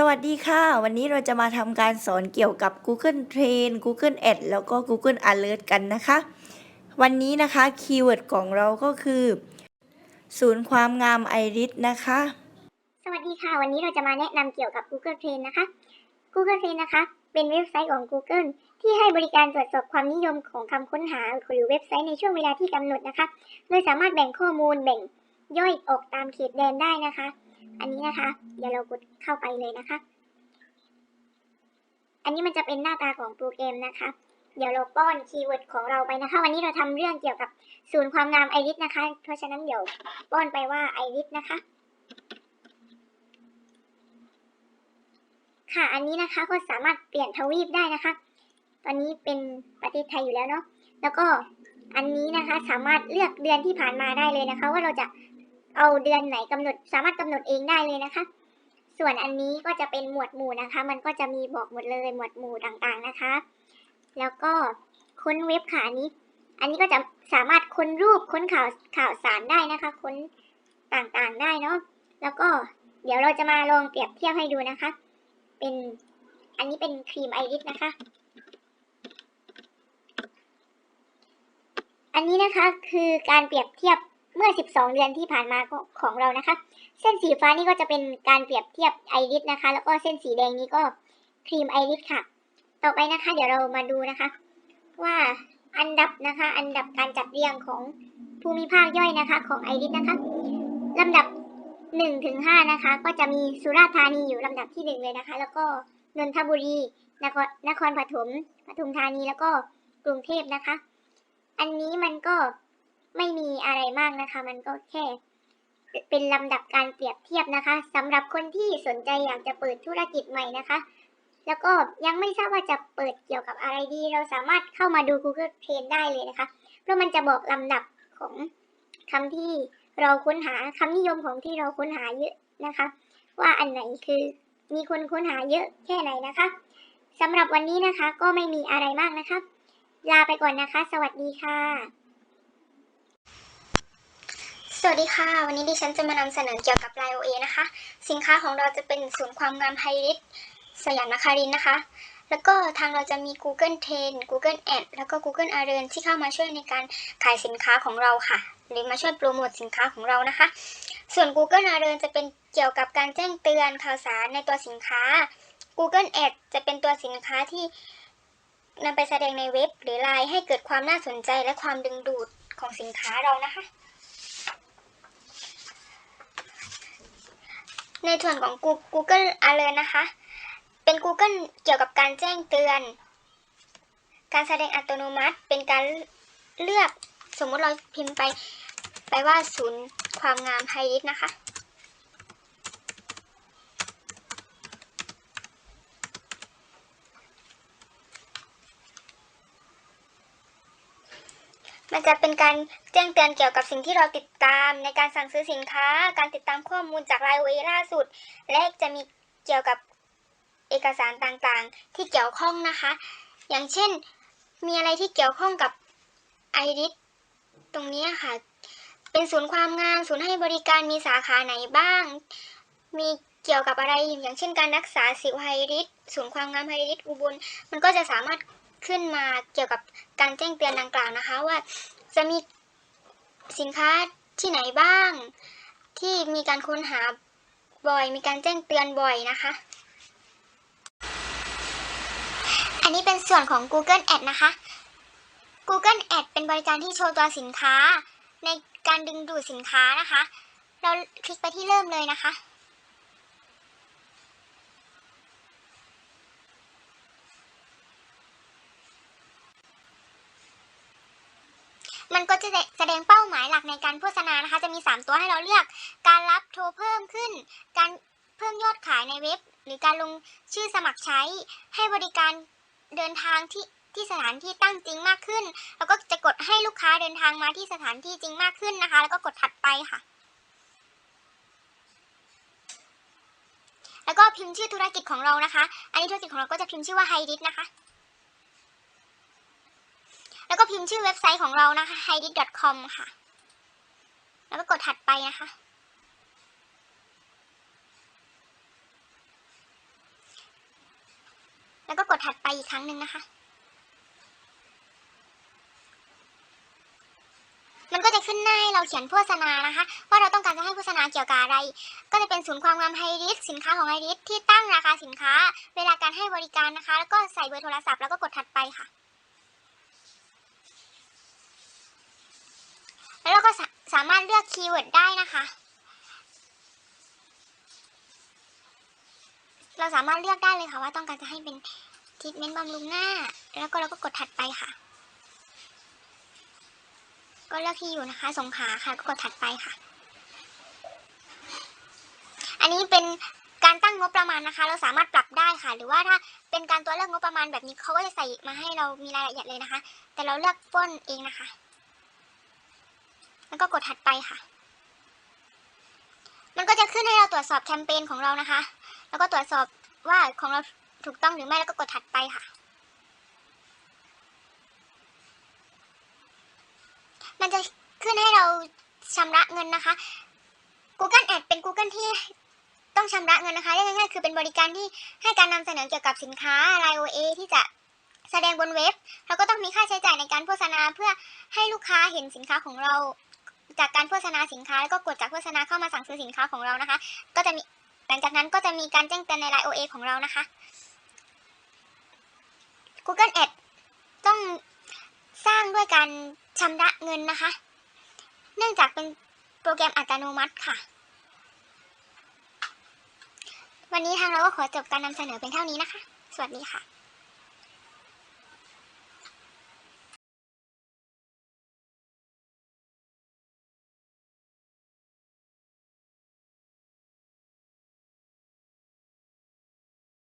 สวัสดีค่ะ วันนี้เราจะมาทำการสอนเกี่ยวกับ Google Train Google Ads แล้วก็ Google Alert กันนะคะ วันนี้นะคะคีย์เวิร์ดของเราก็คือ ศูนย์ความงามไอริสนะคะ สวัสดีค่ะ วันนี้เราจะมาแนะนำเกี่ยวกับ Google Trend นะคะ Google Trend นะคะ เป็นเว็บไซต์ของ Google ที่ให้บริการตรวจสอบความนิยมของคำค้นหาหรือเว็บไซต์ในช่วงเวลาที่กำหนดนะคะ โดยสามารถแบ่งข้อมูลแบ่งย่อยออกตามเขตแดนได้นะคะ อันนี้นะคะ เดี๋ยวเรากดเข้าไปเลยนะคะ อันนี้มันจะเป็นหน้าตาของโปรแกรมนะคะ เดี๋ยวเราป้อนคีย์เวิร์ดของเราไปนะคะ วันนี้เราทำเรื่องเกี่ยวกับศูนย์ความงามไอริสนะคะ เพราะฉะนั้นเดี๋ยวป้อนไปว่าไอริสนะคะ ค่ะ อันนี้นะคะก็สามารถเปลี่ยนทวีปได้นะคะ ตอนนี้เป็นประเทศไทยอยู่แล้วเนาะ แล้วก็อันนี้นะคะสามารถเลือกเดือนที่ผ่านมาได้เลยนะคะ ว่าเราจะ เอาเดือนไหนกำหนดสามารถกำหนดเองได้เลยนะคะ ส่วนอันนี้ก็จะเป็นหมวดหมู่นะคะ มันก็จะมีบอกหมดเลยหมวดหมู่ต่างๆนะคะ แล้วก็ค้นเว็บค่ะอันนี้ อันนี้ก็จะสามารถค้นรูปค้นข่าวข่าวสารได้นะคะ ค้นต่างๆได้เนาะแล้วก็เดี๋ยวเราจะมาลองเปรียบเทียบให้ดูนะคะ เป็นอันนี้เป็นครีมไอริสนะคะ อันนี้นะคะคือการเปรียบเทียบ เมื่อ 12 เดือนที่ผ่านมาของเรานะคะ เส้นสีฟ้านี่ก็จะเป็นการเปรียบเทียบไอริสนะคะ แล้วก็เส้นสีแดงนี้ก็ครีมไอริสค่ะ ต่อไปนะคะ เดี๋ยวเรามาดูนะคะ ว่าอันดับนะคะ อันดับการจัดเรียงของภูมิภาคย่อยนะคะ ของไอริสนะคะลำดับหนึ่งถึงห้านะคะ ก็จะมีสุราษฎร์ธานีอยู่ลำดับที่หนึ่งเลยนะคะ แล้วก็นนทบุรี นครนครปฐมปทุมธานีแล้วก็กรุงเทพนะคะ อันนี้มันก็ ไม่มีอะไรมากนะคะ มันก็แค่ เป็นลำดับการเปรียบเทียบนะคะสำหรับคนที่สนใจอยากจะเปิดธุรกิจใหม่นะคะ แล้วก็ยังไม่ทราบว่าจะเปิดเกี่ยวกับอะไรดี เราสามารถเข้ามาดู Google Trend ได้เลยนะคะ เพราะมันจะบอกลำดับของคำที่เราค้นหาคำนิยมของที่เราค้นหาเยอะนะคะ ว่าอันไหนคือมีคนค้นหาเยอะแค่ไหนนะคะสำหรับวันนี้นะคะก็ไม่มีอะไรมากนะคะ ลาไปก่อนนะคะ สวัสดีค่ะ สวัสดีค่ะ วันนี้ดิฉันจะมานำเสนอเกี่ยวกับ l i โอเอนะคะ สินค้าของเราจะเป็นศูนย์ความงามไฮริสสยามนครินนะคะ แล้วก็ทางเราจะมี Google Trend Google Ad แล้วก็ Google a r e n ที่เข้ามาช่วยในการขายสินค้าของเราค่ะ หรือมาช่วยโปรโมทสินค้าของเรานะคะ ส่วน Google a r e n จะเป็นเกี่ยวกับการแจ้งเตือนข่าวสารในตัวสินค้า Google Ad จะเป็นตัวสินค้าที่นำไปแสดงในเว็บ หรือไลน์ให้เกิดความน่าสนใจและความดึงดูดของสินค้าเรานะคะ ในส่วนของ Google Alert นะคะ เป็น Google เกี่ยวกับการแจ้งเตือน การแสดงอัตโนมัติ เป็นการเลือกสมมติเราพิมพ์ไปไปว่าศูนย์ความงามไฮริสนะคะ มันจะเป็นการแจ้งเตือนเกี่ยวกับสิ่งที่เราติดตามในการสั่งซื้อสินค้า การติดตามข้อมูลจากไลน์เวล่าสุด และจะมีเกี่ยวกับเอกสารต่างๆ ที่เกี่ยวข้องนะคะ อย่างเช่น มีอะไรที่เกี่ยวข้องกับไอริสตรงนี้ค่ะ เป็นศูนย์ความงามศูนย์ให้บริการมีสาขาไหนบ้าง มีเกี่ยวกับอะไรอย่างเช่นการรักษาสิวไฮริสศูนย์ความงามไฮริสอุบล มันก็จะสามารถ ขึ้นมาเกี่ยวกับการแจ้งเตือนดังกล่าวนะคะ ว่าจะมีสินค้าที่ไหนบ้าง ที่มีการค้นหาบ่อย มีการแจ้งเตือนบ่อยนะคะ อันนี้เป็นส่วนของ Google Ad นะคะ Google Ad เป็นบริการที่โชว์ตัวสินค้า ในการดึงดูดสินค้านะคะ เราคลิกไปที่เริ่มเลยนะคะ ก็จะแสดงเป้าหมายหลักในการโฆษณานะคะ จะมี 3 ตัวให้เราเลือก การรับโทรเพิ่มขึ้น การเพิ่มยอดขายในเว็บ หรือการลงชื่อสมัครใช้ ให้บริการเดินทางที่ที่สถานที่ตั้งจริงมากขึ้น แล้วก็จะกดให้ลูกค้าเดินทางมาที่สถานที่จริงมากขึ้นนะคะ แล้วก็กดถัดไปค่ะ แล้วก็พิมพ์ชื่อธุรกิจของเรานะคะ อันนี้ธุรกิจของเราก็จะพิมพ์ชื่อว่าไฮดิสนะคะ พิมพ์ชื่อเว็บไซต์ของเรานะคะ h i d i t c o m ค่ะ แล้วก็กดถัดไปนะคะ แล้วก็กดถัดไปอีกครั้งหนึ่งนะคะ มันก็จะขึ้นหน้าให้เราเขียนโฆษณานะคะ ว่าเราต้องการจะให้โฆษณาเกี่ยวกับอะไร ก็จะเป็นศูนย์ความงามไฮริสสินค้าของไฮริสที่ตั้งราคาสินค้า เวลาการให้บริการนะคะ แล้วก็ใส่เบอร์โทรศัพท์แล้วก็กดถัดไปค่ะ แล้วเราก็สาสามารถเลือกคีย์เวิร์ดได้นะคะ เราสามารถเลือกได้เลยค่ะว่าต้องการจะให้เป็นทรีทเมนต์บำรุงหน้า แล้วก็เราก็กดถัดไปค่ะ ก็เลือกที่อยู่นะคะ สงขาค่ะ ก็กดถัดไปค่ะ อันนี้เป็นการตั้งงบประมาณนะคะ เราสามารถปรับได้ค่ะ หรือว่าถ้าเป็นการตัวเลือกงบประมาณแบบนี้เขาก็จะใส่มาให้เรามีรายละเอียดเลยนะคะ แต่เราเลือกป้นเองนะคะ แล้วก็กดถัดไปค่ะ มันก็จะขึ้นให้เราตรวจสอบแคมเปญของเรานะคะ แล้วก็ตรวจสอบว่าของเราถูกต้องหรือไม่แล้วก็กดถัดไปค่ะ มันจะขึ้นให้เราชำระเงินนะคะ Google Ad เป็น Google ที่ต้องชำระเงินนะคะเรียกง่ายๆคือเป็นบริการที่ให้การนำเสนอเกี่ยวกับสินค้าราย OA ที่จะแสดงบนเว็บแล้วก็ต้องมีค่าใช้จ่ายในการโฆษณาเพื่อให้ลูกค้าเห็นสินค้าของเรา จากการโฆษณาสินค้าแล้วก็กดจากโฆษณาเข้ามาสั่งซื้อสินค้าของเรานะคะ ก็จะมีหลังจากนั้นก็จะมีการแจ้งเตือนใน Line OA ของเรานะคะ Google Ad ต้องสร้างด้วยการชำระเงินนะคะ เนื่องจากเป็นโปรแกรมอัตโนมัติค่ะ วันนี้ทางเราก็ขอจบการนำเสนอเป็นเท่านี้นะคะ สวัสดีค่ะ